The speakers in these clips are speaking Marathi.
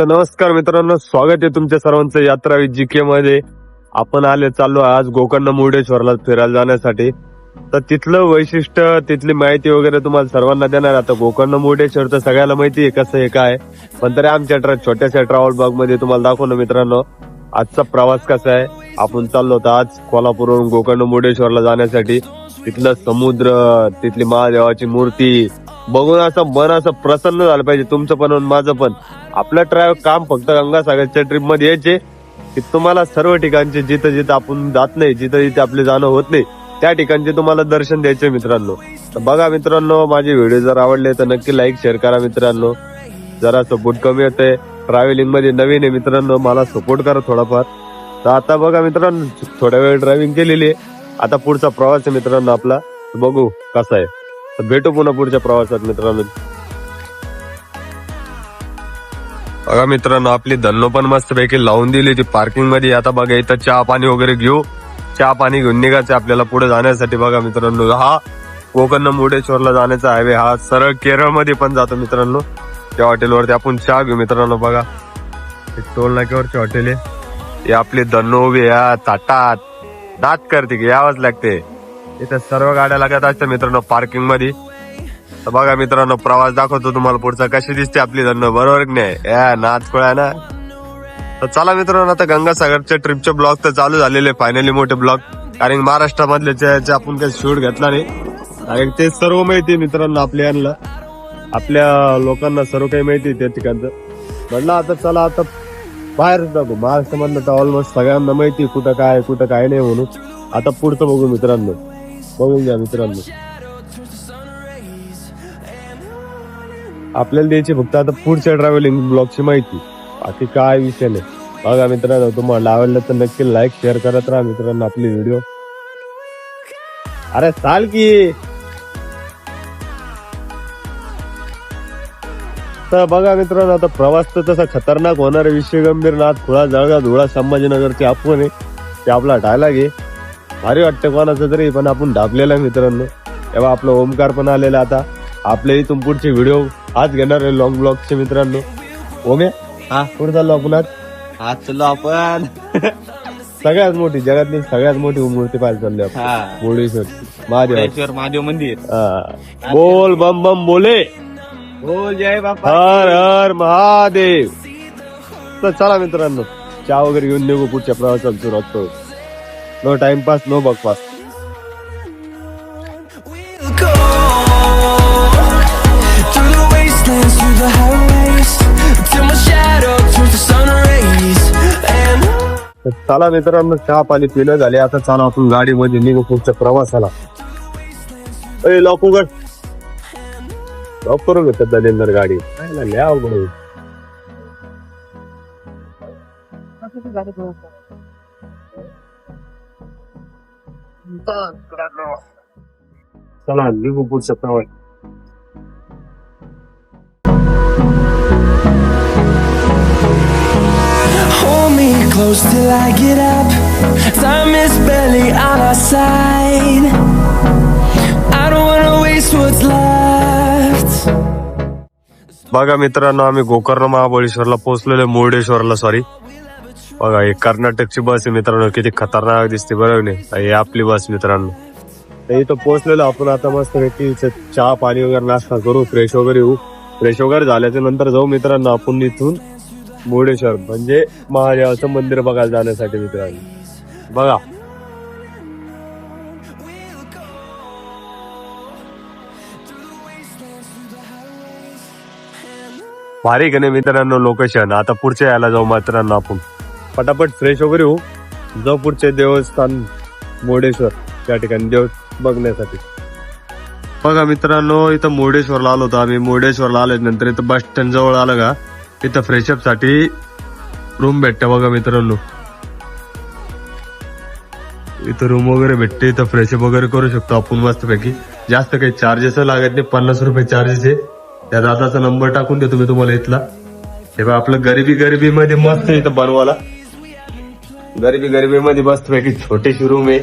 तर नमस्कार मित्रांनो स्वागत आहे तुमच्या सर्वांचं यात्रा जी के मध्ये आपण आले चाललो आज गोकर्ण मुर्डेश्वरला फिरायला जाण्यासाठी. तर तिथलं वैशिष्ट्य तिथली माहिती वगैरे तुम्हाला सर्वांना देणार आता गोकर्ण मुर्डेश्वर तर सगळ्याला माहिती आहे कसं आहे काय. पण तरी आमच्या ट्रा- छोट्याशा ट्रॅव्हल ब्लॉगमध्ये तुम्हाला दाखवलं मित्रांनो आजचा प्रवास कसा आहे. आपण चाललो होतो आज कोल्हापूरवरून गोकर्ण मुर्डेश्वरला जाण्यासाठी. तिथलं समुद्र तिथली महादेवाची मूर्ती. बघून असं मन असं प्रसन्न झालं पाहिजे. तुमचं पण माझं पण. आपलं ट्रॅव्हल काम फक्त गंगासागरच्या ट्रिपमध्ये यायचे. की तुम्हाला सर्व ठिकाणचे जिथं जिथं आपण जात नाही जिथं जिथे आपले जाणं होत नाही त्या ठिकाणचे तुम्हाला दर्शन द्यायचे मित्रांनो. तर बघा मित्रांनो माझे व्हिडिओ जर आवडले तर नक्की लाईक शेअर करा मित्रांनो. जरा सपोर्ट कमी होते ट्रॅव्हलिंगमध्ये नवीन आहे मित्रांनो मला सपोर्ट करा थोडाफार. तर आता बघा मित्रांनो थोड्या वेळ ड्रायव्हिंग केलेली आहे. आता पुढचा प्रवास आहे मित्रांनो आपला. बघू कसा आहे. भेटू पुन्हा पुढच्या प्रवासात मित्रांनो. बघा मित्रांनो आपली धन्नो पण मस्त पैकी लावून दिली होती पार्किंगमध्ये. आता बघा इथं चहा पाणी वगैरे घेऊ. चहा पाणी घेऊन निघायचं आपल्याला पुढे जाण्यासाठी. बघा मित्रांनो हा कोकण मुर्डेश्वरला जाण्याचा हायवे हा सरळ केरळमध्ये पण जातो मित्रांनो. त्या हॉटेलवरती आपण चहा घेऊ मित्रांनो बघा. टोल नाक्यावरचे हॉटेल आहे. हे आपली धन्नो उभे या ताटात. दात करते की यावंच लागते. इथं सर्व गाड्या लागत असतात मित्रांनो पार्किंगमध्ये. तर बघा मित्रांनो प्रवास दाखवतो तुम्हाला पुढचा. कशी दिसते आपली धरणं बरोबर की नाही? या नाच ना? तर चला मित्रांनो आता गंगासागरच्या ट्रिपचे ब्लॉग तर चालू झालेले फायनली मोठे ब्लॉग. कारण महाराष्ट्रामधले ज्याचे आपण काही शूट घेतला नाही कारण ते सर्व माहिती आहे मित्रांनो आपल्या यांना. आपल्या लोकांना सर्व काही माहिती आहे त्या ठिकाणचं. म्हणलं आता चला आता बाहेर जातो महाराष्ट्रामधलं तर ऑलमोस्ट सगळ्यांना माहिती आहे कुठं काय कुठं काय नाही म्हणून. आता पुढचं बघू मित्रांनो. बघून घ्या मित्रांनो. आपल्याला द्यायची फक्त आता पुढच्या ट्रॅव्हलिंग ब्लॉगची माहिती. बाकी काय विषय नाही. बघा मित्रांनो तुम्हाला आवडलं तर नक्की लाईक शेअर करत राहा मित्रांनो आपली व्हिडिओ अरे चाल की. तर बघा मित्रांनो आता प्रवास तर तसा खतरनाक होणार विषय गंभीर नाथ खुळा जळगा धुळा संभाजीनगरचे आपण आहे. ते आपला डायलॉग आहे भारी वाटतं कोणाचं तरी पण आपण डाबलेला मित्रांनो. तेव्हा आपलं ओमकार पण आलेला आता. आपल्या इथून पुढचे व्हिडिओ आज घेणार आहे लॉंग ब्लॉगचे मित्रांनो. ओमे हा. कुठे चाललो आपण आज? आज चलो आपण. सगळ्यात मोठी जगातली सगळ्यात मोठी मूर्ती पाहायला चालली आपण. मुर्डेश्वर महादेव. मुर्डेश्वर महादेव मंदिर. हा. बोल बम बम बोले. बोल जय बापा हर हर महादेव. तर चला मित्रांनो चहा वगैरे घेऊन निघू पुढच्या प्रवासाला सुरुवात करू. नो टाइमपास नो बकपास तर चला मित्रांनो चहा पाणी पिणं झाले. आता चला आपण गाडीमध्ये निघू पुढच्या प्रवासाला. ए लॉक उघड. लॉक करून घेतात दलिंदर गाडी. काय ना, लय अवघड आहे. चला निघू पुढच्या प्रवास me close till I get up. Time is barely on our side. I don't wanna waste what's left. बघा मित्रांनो आम्ही गोकर्ण महाबळेश्वरला पोहोचलेलो आहे, मुर्डेश्वरला सॉरी बघा ही कर्नाटकची बस आहे मित्रांनो किती खतरनाक दिसते बरोबर नाही हे आपली बस मित्रांनो तर इथं पोहोचलेलो आपण आता मस्त पैकी चहा पाणी वगैरे नाश्ता करू फ्रेश वगैरे होऊ फ्रेश वगैरे झाल्याच्यानंतर जाऊ मित्रांनो आपण इथून मुर्डेश्वर. म्हणजे महादेवाचं मंदिर बघायला जाण्यासाठी मित्रांनो. बघा. भारी नाही मित्रांनो लोकेशन आता पुढच्या यायला जाऊ मित्रांनो आपण. पटापट फ्रेश वगैरे होऊ. जाऊ पुढचे देवस्थान मुर्डेश्वर त्या ठिकाणी देव बघण्यासाठी. बघा मित्रांनो इथं मुर्डेश्वरला आलो होतो आम्ही. मुर्डेश्वरला आलो नंतर इथं बस स्टँड जवळ आलं का? इथं फ्रेशअपसाठी रूम भेटते बघा मित्रांनो. इथं रूम वगैरे भेटते इथं फ्रेशअप वगैरे करू शकतो आपण मस्तपैकी. जास्त काही चार्जेस लागत नाही पन्नास रुपये चार्जेस आहे. त्या दादाचा नंबर टाकून देतो मी तुम्हाला इथला. हे बघा आपलं गरिबी गरिबी मध्ये मस्त इथं बनवाला गरिबी गरिबी मध्ये मस्त पैकी छोटीशी रूम आहे.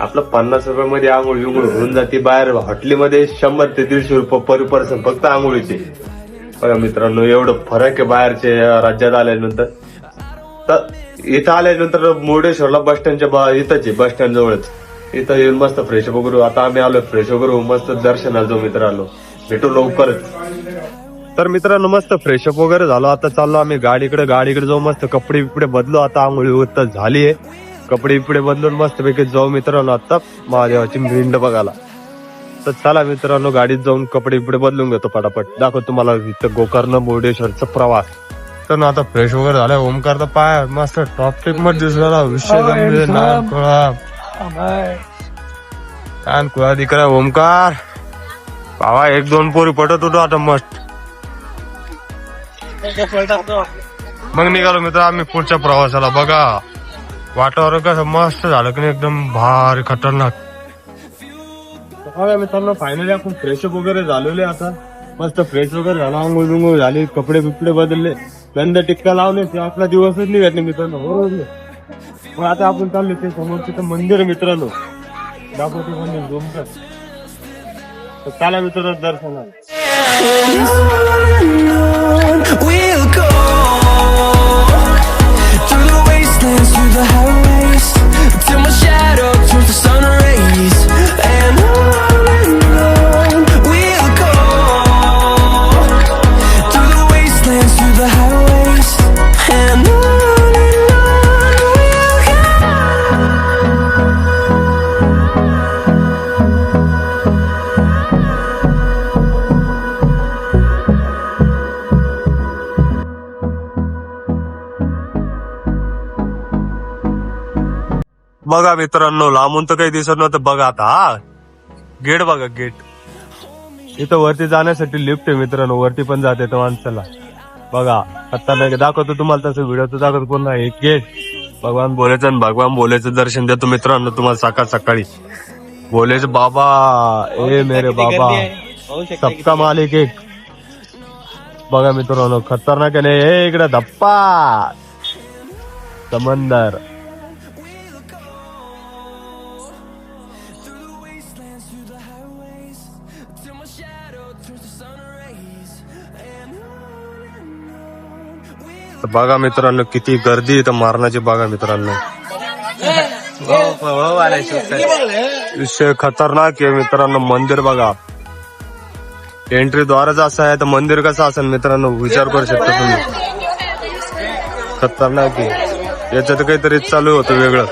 आपलं पन्नास रुपयामध्ये आंघोळ विंघोळ होऊन जाते बाहेर. हॉटेलमध्ये शंभर ते दीडशे रुपये पर पर्सन फक्त आंघोळीचे. बघा मित्रांनो एवढं फरक आहे बाहेरचे राज्यात आल्यानंतर. तर इथं आल्यानंतर मुर्डेश्वरला बस स्टँडच्या बा इथंच आहे बस स्टँड जवळच. इथं येऊन मस्त फ्रेश वगैरे आता आम्ही आलो फ्रेश वगैरे होऊ मस्त दर्शनाला जाऊ मित्र आलो भेटू लवकरच. तर मित्रांनो मस्त फ्रेशअप वगैरे झालो. आता चाललो आम्ही गाडीकडे. गाडीकडे जाऊ मस्त कपडे बिपडे बदलू. आता आंघोळी उत्तर झाली आहे कपडे बिपडे बदलून मस्त पैकी जाऊ मित्रांनो आता. महादेवाची मिंड बघायला. तर चला मित्रांनो गाडीत जाऊन कपडे बिपडे बदलून घेतो पटापट दाखव तुम्हाला इथं गोकर्ण मुर्डेश्वरचा प्रवास. तर ना आता फ्रेश वगैरे झालाय ओमकार तर पाय मस्त टॉप टेकमध्ये दिसला विषय गंभीर नान कुळा दिकरा ओमकार. बाबा एक दोन पोरी पटत होतो आता मस्त. मग निघालो मित्र आम्ही पुढच्या प्रवासाला. बघा वातावरण कसं मस्त झालं की एकदम भारी खतरनाक. बघा मित्रांनो फायनली आपण फ्रेश वगैरे झालेले आता. मस्त फ्रेश वगैरे झाला आंघोळ बिंगोळ झाली कपडे बिपडे बदलले गंध टिक्का लावले ते आपला दिवसच निघत नाही मित्रांनो बरोबर मग आता आपण चाललो ते समोर तिथं मंदिर मित्रांनो. दाखवते मंदिर झोमकर तर चला मित्रांनो दर्शनाला. बघा मित्रांनो लांबून तर काही दिसत नव्हतं. बघा आता हा. गेट बघा गेट. इथं वरती जाण्यासाठी लिफ्ट आहे मित्रांनो वरती पण जाते तर माणसाला. बघा आता नाही दाखवतो तुम्हाला तसं व्हिडिओ तर दाखवतो पुन्हा एक गेट. भगवान बोलायचं आणि भगवान बोलायचं दर्शन देतो मित्रांनो तुम्हाला सकाळ सकाळी. बोलायचं बाबा ए मेरे बाबा. सबका मालिक एक. बघा मित्रांनो खतरनाक आहे इकडे धप्पा. समंदर. बघा मित्रांनो किती गर्दी इथं मारण्याची बघा मित्रांनो. विषय खतरनाक आहे मित्रांनो मंदिर बघा. एंट्री द्वारच असं आहे तर मंदिर कसं असेल मित्रांनो विचार करू शकता तुम्ही. खतरनाक आहे. याच्यात काहीतरी चालू होतं वेगळं.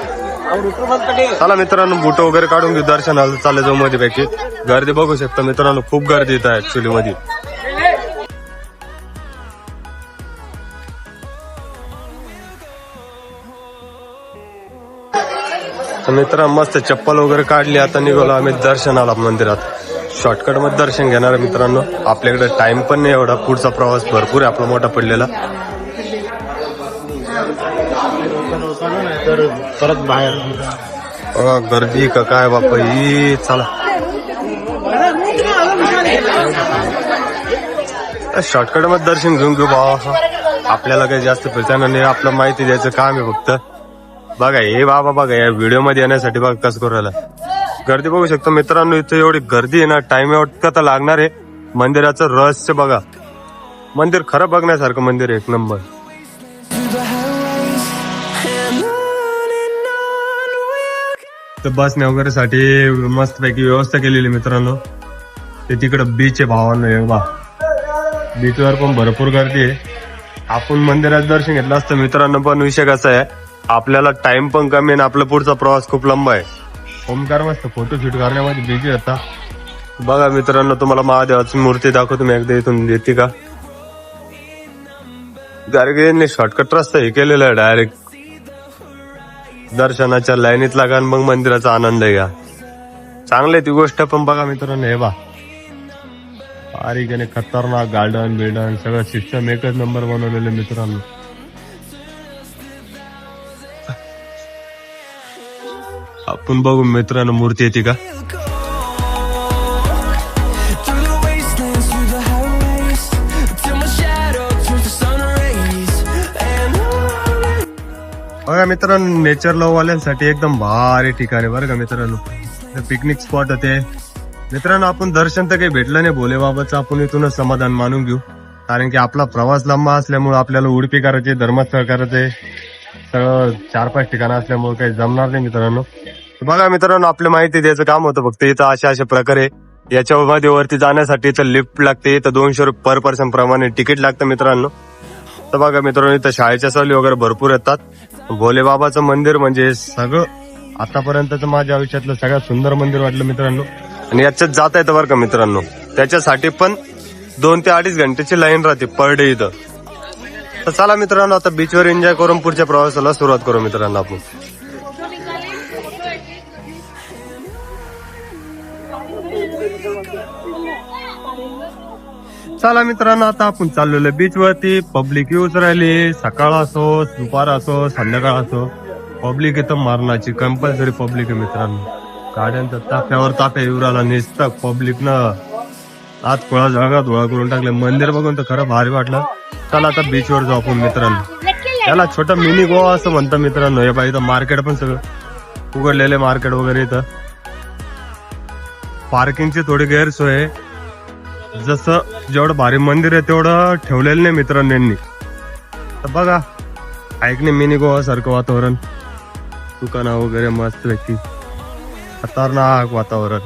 चला मित्रांनो बुट वगैरे काढून घेऊ दर्शनाला चालले जाऊ मध्ये पैकी गर्दी बघू शकता मित्रांनो खूप गर्दी इथं आहे ऍक्च्युली मध्ये. तर मित्रांनो मस्त चप्पल वगैरे काढली. आता निघालो आम्ही दर्शनाला मंदिरात. शॉर्टकटमध्ये दर्शन घेणार मित्रांनो. आपल्याकडे टाइम पण नाही एवढा. पुढचा प्रवास भरपूर आहे आपला मोठा पडलेला. परत बाहेर. गर्दी का काय बापा? ही चला. शॉर्टकटमध्ये दर्शन घेऊन घेऊ बाबा आपल्याला काही जास्त फिरताना नाही आपलं माहिती द्यायचं काम आहे फक्त. बघा हे बाबा बघा या व्हिडिओमध्ये येण्यासाठी बघा कसं करू राहिला. गर्दी बघू शकतो. मित्रांनो इथे एवढी गर्दी आहे ना टाइम एवढं तर लागणार आहे. मंदिराचं रहस्य बघा. मंदिर खरं बघण्यासारखं मंदिर आहे एक नंबर. तर बसने वगैरे साठी मस्त पैकी व्यवस्था केलेली मित्रांनो. ते तिकडं बीच आहे भावांनो हे बा बीचवर पण भरपूर गर्दी आहे. आपण मंदिरात दर्शन घेतलं असतं मित्रांनो पण विषय कसा आहे? आपल्याला टाइम पण कमी आहे आणि आपला पुढचा प्रवास खूप लंबा आहे. ओमकार मस्त फोटोशूट करण्यामध्ये बिझी होता बघा मित्रांनो तुम्हाला महादेवाची मूर्ती दाखवतो मी एकदा इथून येते का? गाडगे शॉर्टकट रस्ता हे केलेला आहे डायरेक्ट दर्शनाच्या लाईनीत लागा आणि मग मंदिराचा आनंद घ्या. चांगली ती गोष्ट पण बघा मित्रांनो हे बा बारीक आणि खतरनाक गार्डन बिल्डन सगळं सिस्टम एकच नंबर बनवलेले मित्रांनो. आपण बघू मित्रांनो मूर्ती येते का? बघा मित्रांनो नेचर लव्ह वाल्यांसाठी एकदम भारी ठिकाण आहे बरं का मित्रांनो. पिकनिक स्पॉट होते. मित्रांनो आपण दर्शन तर काही भेटलं नाही भोले बाबाचं आपण इथूनच समाधान मानून घेऊ. कारण की आपला प्रवास लांबा असल्यामुळे आपल्याला उडपी करायचे धर्मस्थळ करायचे. सगळं चार पाच ठिकाणं असल्यामुळे काही जमणार नाही मित्रांनो. बघा मित्रांनो आपल्या माहिती द्यायचं काम होतं फक्त इथं अशा अशा प्रकारे. याच्यामध्ये वरती जाण्यासाठी इथं लिफ्ट लागते इथं दोनशे रुपये पर पर्सन प्रमाणे तिकीट लागतं मित्रांनो. तर बघा मित्रांनो इथं शाळेच्या सहली वगैरे भरपूर येतात. भोले बाबाचं मंदिर म्हणजे सगळं आतापर्यंतचं माझ्या आयुष्यातलं सगळ्यात सुंदर मंदिर वाटलं मित्रांनो. आणि याच्यात जाता येतं बरं का मित्रांनो. त्याच्यासाठी पण दोन ते अडीच घंटेची लाईन राहते पर डे इथं. तर चला मित्रांनो आता बीचवर एन्जॉय करून पुढच्या प्रवासाला सुरुवात करू मित्रांनो आपण. चला मित्रांनो आता आपण चाललेलो बीच वरती. पब्लिक यूज राहिली. सकाळ असो दुपार असो संध्याकाळ असो. पब्लिक इथं मारणाची कंपल्सरी पब्लिक आहे मित्रांनो. गाड्यांचा ताफ्यावर ताफ्या येऊ राहिला. निसतं पब्लिक न. आज कोळा जळगा धुळा करून टाकले. मंदिर बघून तर खरं भारी वाटलं. चला आता बीच वर जाऊ आपण मित्रांनो. त्याला छोटं मिनी गोवा असं म्हणतं मित्रांनो. हे पाहिजे मार्केट पण सगळं उघडलेले मार्केट वगैरे इथं. पार्किंगची थोडी गैरसोय आहे. जसं जेवढं भारी मंदिर आहे तेवढं ठेवलेलं नाही मित्रांनी. तर बघा ऐक नाही मिनी गोवा सारखं वातावरण. दुकानं वगैरे मस्त व्यक्ती खतरनाक वातावरण.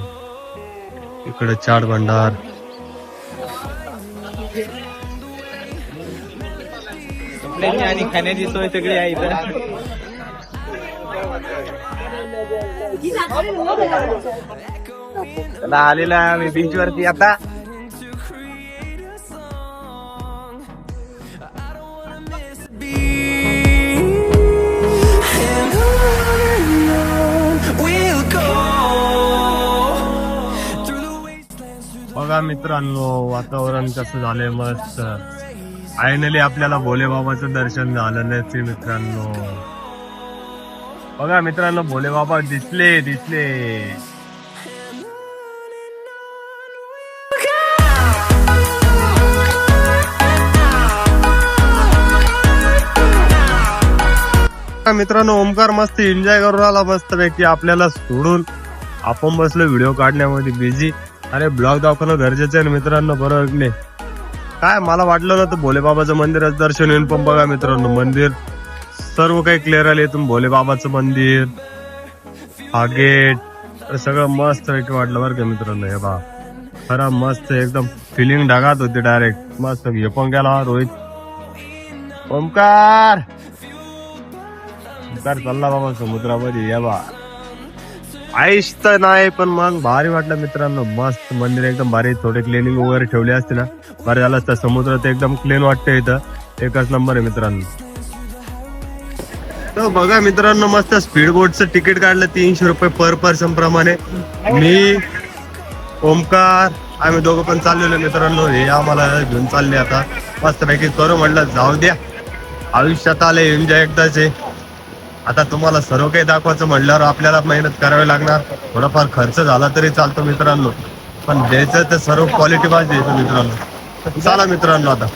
इकडे चाट भंडार. आणि खाण्याची सोय सगळी आहे इथं. आलेला मी बीच वरती आता. मित्रांनो वातावरण कसं झालंय? मस्त. फायनली आपल्याला भोले बाबाचं दर्शन झालं नाही मित्रांनो? बघा मित्रांनो भोले बाबा दिसले दिसले. मित्रांनो ओमकार मस्त एन्जॉय करून आला मस्त पैकी आपल्याला सोडून. आपण बसलो व्हिडिओ काढण्यामध्ये बिझी अरे ब्लॉक दाखवणं गरजेचं आहे ना मित्रांनो बरोबर की नाही? काय मला वाटलं नव्हतं भोले बाबाचं मंदिराचं दर्शन येऊन पण बघा मित्रांनो मंदिर सर्व काही क्लिअर आले इथून भोले बाबाचं मंदिर हा गेट सगळं मस्त वाटलं बरं का मित्रांनो हे बा खरं मस्त एकदम फिलिंग ढगात होती डायरेक्ट मस्त हे पण गेला रोहित. ओमकार ओमकार चालला बाबा समुद्रामध्ये या बा. आईश तर नाही पण मग भारी वाटलं मित्रांनो. मस्त मंदिर एकदम भारी थोडे क्लिनिंग वगैरे ठेवले असते ना. बरं झालं असतं. समुद्र तर एकदम क्लीन वाटते इथं. एकच नंबर आहे मित्रांनो. तर बघा मित्रांनो मस्त स्पीड बोटचं तिकीट काढलं. तीनशे रुपये पर पर्सन प्रमाणे. मी ओमकार आम्ही दोघं पण चाललेलो मित्रांनो. हे आम्हाला घेऊन चालले आता. मस्त पैकी करू म्हटलं जाऊ द्या. आयुष्यात आले एन्जॉय एकदाच आहे. आता तुम्हाला सर्व काही दाखवायचं म्हणल्यावर आपल्याला मेहनत करावी लागणार. थोडाफार खर्च झाला तरी चालतो मित्रांनो. पण द्यायचं तर सर्व क्वालिटी पाहिजे मित्रांनो. चला मित्रांनो आता.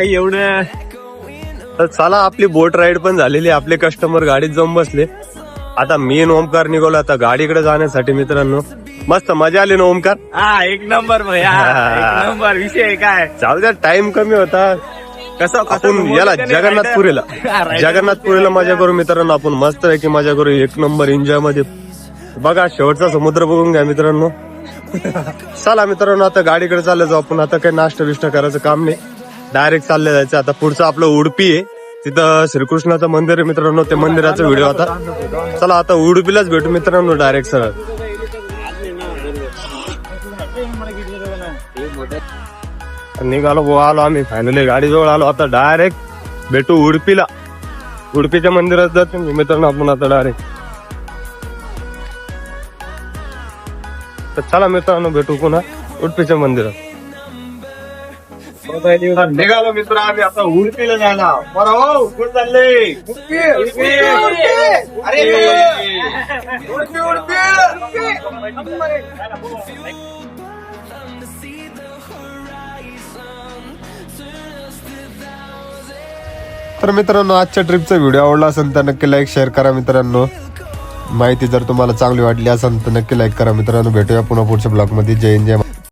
काही एवढं Go तर चला आपली बोट राईड पण झालेली. आपले कस्टमर गाडीत जाऊन बसले. आता मी ओमकार निघालो. आता गाडीकडे जाण्यासाठी मित्रांनो मस्त मजा आली ना ओमकार? हा एक नंबर भैया एक नंबर विषय काय? जाऊ द्या टाइम कमी होता. कसं आपण याला जगन्नाथपुरीला. जगन्नाथपुरीला मजा करू मित्रांनो आपण मस्त आहे की मजा करू. एक नंबर एन्जॉयमध्ये. बघा शेवटचा समुद्र बघून घ्या मित्रांनो. चला मित्रांनो आता गाडीकडे चालले जाऊ. आपण आता काही नाश्ता बिष्टा करायचं काम नाही. डायरेक्ट चालले जायचं. आता पुढचं आपलं उडपी आहे. तिथं श्रीकृष्णाचं मंदिर आहे मित्रांनो. ते मंदिराचा व्हिडिओ आता. चला आता उडपीलाच भेटू मित्रांनो डायरेक्ट सरळ. निघालो भाऊ आलो आम्ही. फायनली गाडीजवळ आलो. आता डायरेक्ट भेटू उडपीला. उडपीच्या मंदिरात जातो मित्रांनो आपण आता डायरेक्ट. तर चला मित्रांनो भेटू पुन्हा उडपीच्या मंदिरात. निघालो मित्र आम्ही आता उडपीला जायला बरं हो कुठं चालले. तर मित्रांनो आजच्या ट्रिपचा व्हिडिओ आवडला असेल तर नक्की लाईक शेअर करा मित्रांनो. माहिती जर तुम्हाला चांगली वाटली असेल तर नक्की लाईक करा मित्रांनो. भेटूया पुन्हा पुढच्या ब्लॉगमध्ये जय हिंद जय महाराष्ट्र.